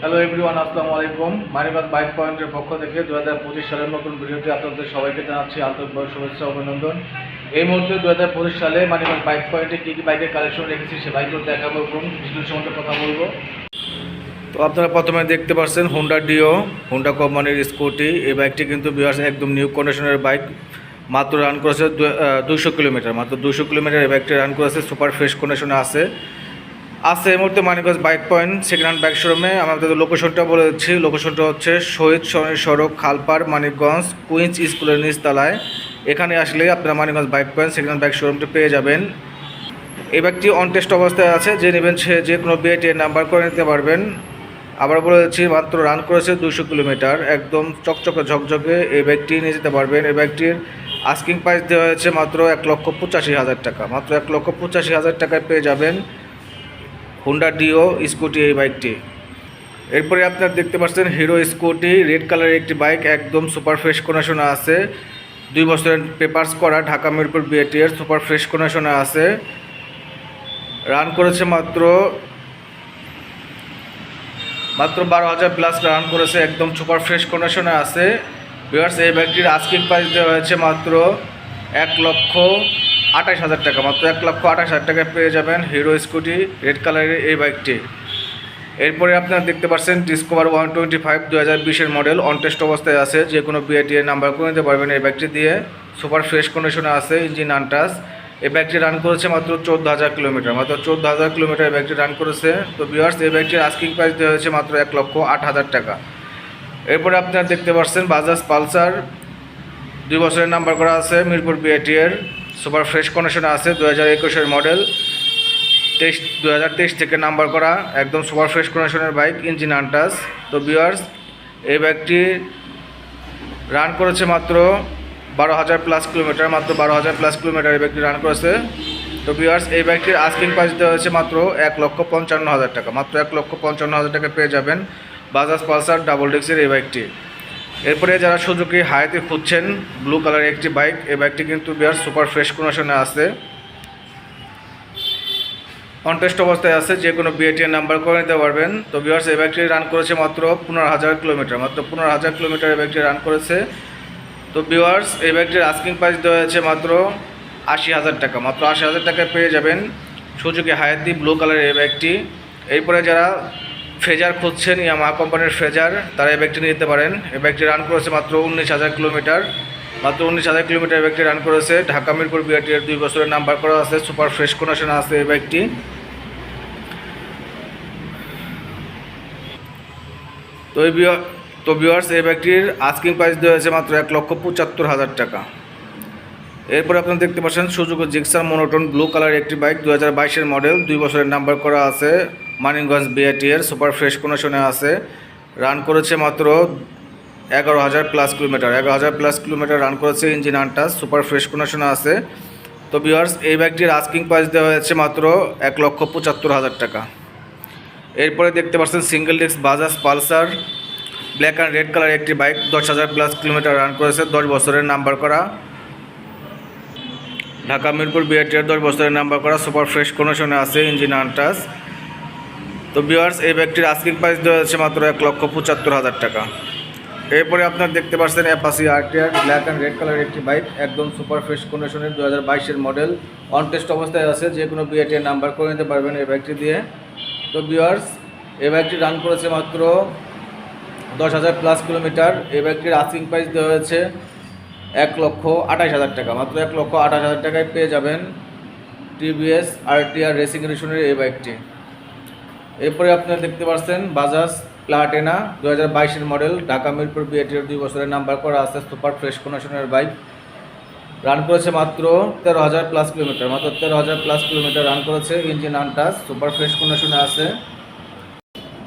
Hello everyone আসসালামু আলাইকুম। মানিবাদ bike পয়েন্টের পক্ষ থেকে দু হাজার পঁচিশ সালের নতুন ভিডিওতে আপনাদের সবাইকে জানাচ্ছি আন্তরিক শুভেচ্ছা অভিনন্দন। এই মুহূর্তে দু হাজার পঁচিশ সালে মানিবাদ বাইক পয়েন্টে কী কী বাইকের কালেকশন রেখেছি সে বাইকগুলো দেখাবো এবং ডিটেলস সম্বন্ধে কথা বলব। তো আপনারা প্রথমে দেখতে পাচ্ছেন হুন্ডা ডিও হুন্ডা কোম্পানির স্কুটি এই বাইকটি কিন্তু বিহার একদম নিউ কন্ডিশনের বাইক। মাত্র রান করেছে দুশো কিলোমিটার। মাত্র দুশো কিলোমিটার এই বাইকটি রান করেছে সুপার ফ্রেশ কন্ডিশনে আছে। আছে এই মুহূর্তে Manikganj bike point second hand bike শোরুমে আমি আপনাদের লোকেশনটা বলে দিচ্ছি। লোকেশনটা হচ্ছে শহীদ সড়ক, খালপাড়, মানিকগঞ্জ কুইন্স স্কুলের নিচতলায়। এখানে আসলে আপনারা Manikganj bike point second hand bike শোরুমটা পেয়ে যাবেন। এই ব্যাগটি অন টেস্ট অবস্থায় আছে, যে নেবেন সে যে কোনো বিআইটি নাম্বার করে নিতে পারবেন। আবার বলে দিচ্ছি, মাত্র রান করেছে দুশো কিলোমিটার। একদম চকচকে ঝকঝকে এই ব্যাগটি নিয়ে যেতে পারবেন। এই ব্যাগটির আস্কিং প্রাইস দেওয়া হয়েছে মাত্র এক লক্ষ পঁচাশি হাজার টাকা। মাত্র এক লক্ষ পঁচাশি হাজার টাকায় পেয়ে যাবেন। হুন্ডা ডিও স্কুটি এই বাইকটি এরপরে আপনার দেখতে পাচ্ছেন হিরো স্কুটি রেড কালারের একটি বাইক একদম সুপার ফ্রেশ কন্ডিশনে আছে। দুই বছরের পেপার্স করা, ঢাকা মিরপুর বিএটি এর সুপার ফ্রেশ কন্ডিশনে আছে। রান করেছে মাত্র মাত্র বারো হাজার প্লাস রান করেছে, একদম সুপার ফ্রেশ কন্ডিশনে আছে। বিয়ার্স এই বাইকটির আস্কিং প্রাইস দেওয়া হয়েছে মাত্র এক লক্ষ আঠাশ হাজার টাকা, মাত্র এক লক্ষ আঠাশ হাজার টাকায় পেয়ে যাবেন হিরো স্কুটি রেড কালারের এই বাইকটি এরপরে আপনারা দেখতে পাচ্ছেন ডিসকভার ওয়ান টোয়েন্টি ফাইভ দু হাজার বিশের মডেল অন টেস্ট অবস্থায় আছে যে কোনো বিআইটি এর নাম্বার করে নিতে পারবেন এই বাইকটি দিয়ে। সুপার ফ্রেশ কন্ডিশনে আছে ইঞ্জিন আনটাস এই বাইকটি রান করেছে মাত্র চোদ্দ হাজার কিলোমিটার, মাত্র চোদ্দ হাজার কিলোমিটার এই বাইকটি রান করেছে। তো বিয়ার্স এই বাইকটির আস্কিং প্রাইস দেওয়া হয়েছে মাত্র এক লক্ষ আট হাজার টাকা। এরপরে আপনারা দেখতে পাচ্ছেন বাজাজ পালসার দুই বছরের নাম্বার করা আছে, মিরপুর বিআইটি এর। সুপার ফ্রেশ কন্ডিশনে আছে দু হাজার একুশের মডেল তেইশ দু হাজার তেইশ থেকে নাম্বার করা, একদম সুপার ফ্রেশ কন্ডিশনের বাইক ইঞ্জিন আনটাস। তো বিয়ার্স এই বাইকটি রান করেছে মাত্র বারো হাজার প্লাস কিলোমিটার মাত্র বারো হাজার প্লাস কিলোমিটার এই বাইকটি রান করেছে। তো বিয়ার্স এই বাইকটির আস্কিং প্রাইস দেওয়া হয়েছে মাত্র এক লক্ষ পঞ্চান্ন হাজার টাকা। মাত্র এক লক্ষ পঞ্চান্ন হাজার টাকা পেয়ে যাবেন। বাজাজ পালসার ডাবল ডিক্সের এই বাইকটি এরপরে যারা সুজুকি হাইতে খুঁজছেন ব্লু কালারের একটি বাইক এই বাইকটি কিন্তু বিয়ার সুপার ফ্রেশ কন্ডিশনে আছে। কন্টেস্ট অবস্থায় আছে, যে কোনো বিএটিএর নাম্বার করে নিতে পারবেন। তো বিয়ার্স এই বাইকটি রান করেছে মাত্র পনেরো হাজার কিলোমিটার মাত্র পনেরো হাজার কিলোমিটার এই বাইকটি রান করেছে। তো বিওয়ার্স এই বাইকটির আস্কিং প্রাইস দেওয়া হয়েছে মাত্র আশি হাজার টাকা, মাত্র আশি হাজার টাকায় পেয়ে যাবেন সুজুকি হায়াতি ব্লু কালারের এই বাইকটি এরপরে যারা ফ্রেজার খুঁজছেন ইয়ামা কোম্পানির ফ্রেজার তারা এই বাইকটি নিতে পারেন। এই ব্যাগটি রান করেছে মাত্র উনিশ হাজার কিলোমিটার। মাত্র উনিশ হাজার কিলোমিটার বাইকটি রান করেছে। ঢাকা মিরপুর বিআরটি এর দুই বছরের নাম্বার করা আছে, সুপার ফ্রেশ কন্ডিশনে আছে এই ব্যাগটি। তো এই তো বিয়ার্স এই ব্যাগটির আস্কিং প্রাইস দেওয়া হয়েছে মাত্র এক লক্ষ পঁচাত্তর হাজার টাকা। এরপরে আপনারা দেখতে পাচ্ছেন সুযোগ জিক্সার মনোটন ব্লু কালার একটি বাইক দু হাজার বাইশের মডেল দুই বছরের নাম্বার করা আছে। মানিকগঞ্জ বিআইটি এর সুপার ফ্রেশ কন্ডিশনে আছে। রান করেছে মাত্র এগারো হাজার প্লাস কিলোমিটার। এগারো হাজার প্লাস কিলোমিটার রান করেছে ইঞ্জিন আনটাস, সুপার ফ্রেশ কন্ডিশনে আছে। তো বিয়ার্স এই বাইকটির আস্কিং প্রাইস দেওয়া হয়েছে মাত্র এক লক্ষ পঁচাত্তর হাজার টাকা। এরপরে দেখতে পাচ্ছেন single disc Bajaj Pulsar, black and red colour একটি বাইক, দশ হাজার প্লাস কিলোমিটার রান করেছে, দশ বছরের নাম্বার করা। ঢাকা মিরপুর বিআরটিআর দশ বছরের নাম্বার করা সুপার ফ্রেশ কন্ডিশনে আছে ইঞ্জিন আনটাস। তো বিয়ার্স এই ব্যাগটির আস্কিং প্রাইস দেওয়া হচ্ছে মাত্র এক লক্ষ পঁচাত্তর হাজার টাকা। এরপরে আপনার দেখতে পাচ্ছেন Apache RTR black and red colour একটি বাইক একদম সুপার ফ্রেশ কন্ডিশনের দু হাজার বাইশের মডেল অন টেস্ট অবস্থায় আছে, যে কোনো বিআরটিআর নাম্বার করে নিতে পারবেন এই বাইকটি দিয়ে। তো বিয়ার্স এই বাইকটি রান করেছে মাত্র দশ হাজার প্লাস কিলোমিটার এই বাইকটির আস্কিং প্রাইস দেওয়া হয়েছে এক লক্ষ আঠাশ হাজার টাকা। মাত্র এক লক্ষ আঠাশ হাজার টাকায় পেয়ে যাবেন টিভিএস আরটিআর রেসিং এডিশনের এই বাইকটি এরপরে আপনারা দেখতে পাচ্ছেন বাজাজ প্লাটেনা দু হাজার বাইশের মডেল, ঢাকা মিরপুর বিএটির দুই বছরের নাম্বার করা আছে, সুপার ফ্রেশ কন্ডিশনের বাইক। রান করেছে মাত্র তেরো হাজার প্লাস কিলোমিটার মাত্র তেরো হাজার প্লাস কিলোমিটার রান করেছে ইঞ্জিন আনটাস সুপার ফ্রেশ কন্ডিশনে আছে।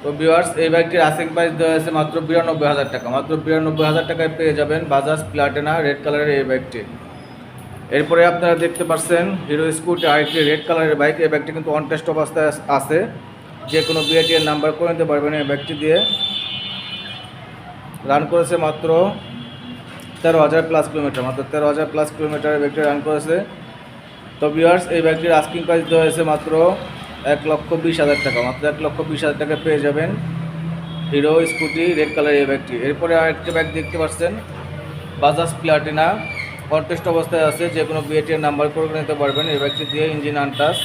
তো ভিউয়ার্স এই বাইকটির আস্কিং প্রাইস দেওয়া হয়েছে মাত্র বিরানব্বই হাজার টাকা, মাত্র বিরানব্বই হাজার টাকায় পেয়ে যাবেন বাজাজ প্লাটেনা রেড কালারের এই বাইকটি। এরপরে আপনারা দেখতে পাচ্ছেন হিরো স্কুটি আরেকটি রেড কালারের বাইক, এই বাইকটি কিন্তু অন টেস্ট অবস্থায় আছে। যে কোনো বিআইটিএর নাম্বার করে নিতে পারবেন এই বাইকটি দিয়ে। রান করেছে মাত্র তেরো হাজার প্লাস কিলোমিটার মাত্র তেরো হাজার প্লাস কিলোমিটার এই বাইকটি রান করেছে। তো ভিউয়ার্স এই বাইকটির আস্কিং প্রাইস দেওয়া হয়েছে মাত্র এক লক্ষ বিশ হাজার টাকা, মাত্র এক লক্ষ বিশ হাজার টাকা পেয়ে যাবেন হিরো স্কুটি রেড কালার এই বাইকটি এরপরে আরেকটি ব্যাগ দেখতে পাচ্ছেন বাজাজ প্লাটিনা কন্টেস্ট অবস্থায় আছে, যে কোনো বিএটির নাম্বার করে নিতে পারবেন এই বাইকটি দিয়ে ইঞ্জিন আনটাস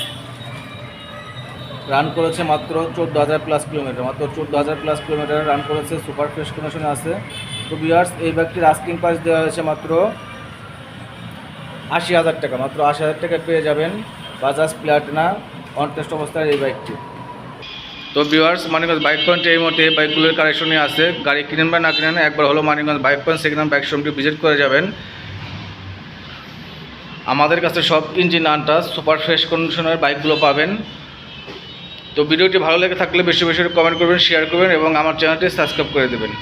রান করেছে মাত্র চোদ্দ হাজার প্লাস কিলোমিটার মাত্র চোদ্দ হাজার প্লাস কিলোমিটার রান করেছে সুপার ফ্রেশ কন্ডিশনে আছে। তো বিয়ার্স এই বাইকটির আস্কিং প্রাইস দেওয়া হয়েছে মাত্র আশি হাজার টাকা, মাত্র আশি হাজার টাকা পেয়ে যাবেন বাজাজ প্লাটিনা কন্টেস্ট অবস্থায় এই বাইকটি তো ভিউয়ার্স মানিকগঞ্জ বাইক পয়েন্টে এই মুহূর্তে এই বাইকগুলোর কালেকশনই আছে। গাড়ি কিনেন বা না কিনেন, একবার হলো Manikganj bike point hand bike শোরুমটি visit করে যাবেন। আমাদের কাছে সব ইঞ্জিন আনটাস সুপার ফ্রেশ কন্ডিশনের বাইকগুলো পাবেন। তো ভিডিওটি ভালো লেগে থাকলে বেশি বেশি কমেন্ট করবেন শেয়ার করবেন এবং আমার চ্যানেলটি সাবস্ক্রাইব করে দেবেন।